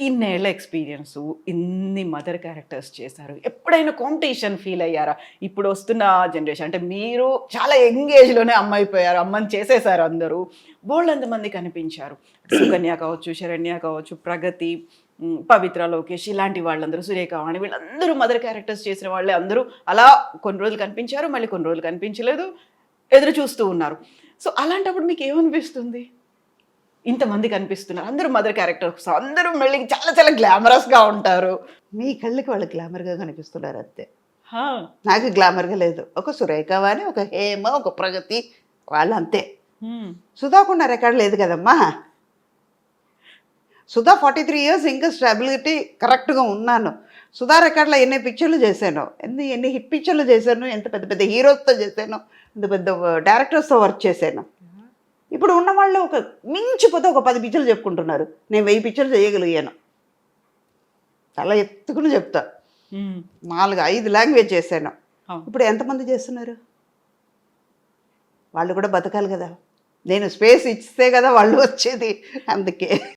ఇన్నేళ్ళ experience ఇన్ని mother characters చేశారు. ఎప్పుడైనా కాంపిటీషన్ ఫీల్ అయ్యారా? ఇప్పుడు వస్తున్న జనరేషన్ అంటే మీరు చాలా యంగ్ ఏజ్లోనే అమ్మ అయిపోయారు అమ్మని చేసేసారు అందరూ. బోల్డ్ మంది కనిపించారు. సుకన్య కావచ్చు శరణ్య కావచ్చు ప్రగతి పవిత్ర లోకేష్ ఇలాంటి వాళ్ళందరూ సురేఖవాణి వీళ్ళందరూ మదర్ క్యారెక్టర్స్ చేసిన వాళ్ళే అందరూ అలా కొన్ని రోజులు కనిపించారు మళ్ళీ కొన్ని రోజులు కనిపించలేదు ఎదురు చూస్తూ ఉన్నారు. సో అలాంటప్పుడు మీకు ఏమనిపిస్తుంది? ఇంతమంది కనిపిస్తున్నారు. అందరూ మదర్ క్యారెక్టర్స్ అందరూ మళ్ళీ చాలా చాలా గ్లామరస్గా ఉంటారు. మీ కళ్ళకి వాళ్ళు గ్లామర్గా కనిపిస్తున్నారు అంతే. నాకు గ్లామర్గా లేదు. ఒక సురేఖ వాణి ఒక హేమ ఒక ప్రగతి వాళ్ళు అంతే సుధాకున్న రికార్డ్ లేదు కదమ్మా. సుధా ఫార్టీ త్రీ ఇయర్స్ ఇంకా స్టెబిలిటీ కరెక్ట్గా ఉన్నాను. సుధా రికార్డ్లో ఎన్ని పిక్చర్లు చేశాను ఎన్ని ఎన్ని హిట్ పిక్చర్లు చేశాను ఎంత పెద్ద పెద్ద హీరోస్తో చేశాను ఎంత పెద్ద డైరెక్టర్స్తో వర్క్ చేశాను. ఇప్పుడు ఉన్న వాళ్ళు ఒక మించిపోతే ఒక పది పిక్చర్లు చెప్పుకుంటున్నారు. నేను వెయ్యి పిక్చర్లు చేయగలిగాను. చాలా ఎత్తుకుని చెప్తా. నాలుగు ఐదు లాంగ్వేజ్ చేశాను. ఇప్పుడు ఎంతమంది చేస్తున్నారు? వాళ్ళు కూడా బతకాలి కదా. నేను స్పేస్ ఇస్తే కదా వాళ్ళు వచ్చేది. అందుకే.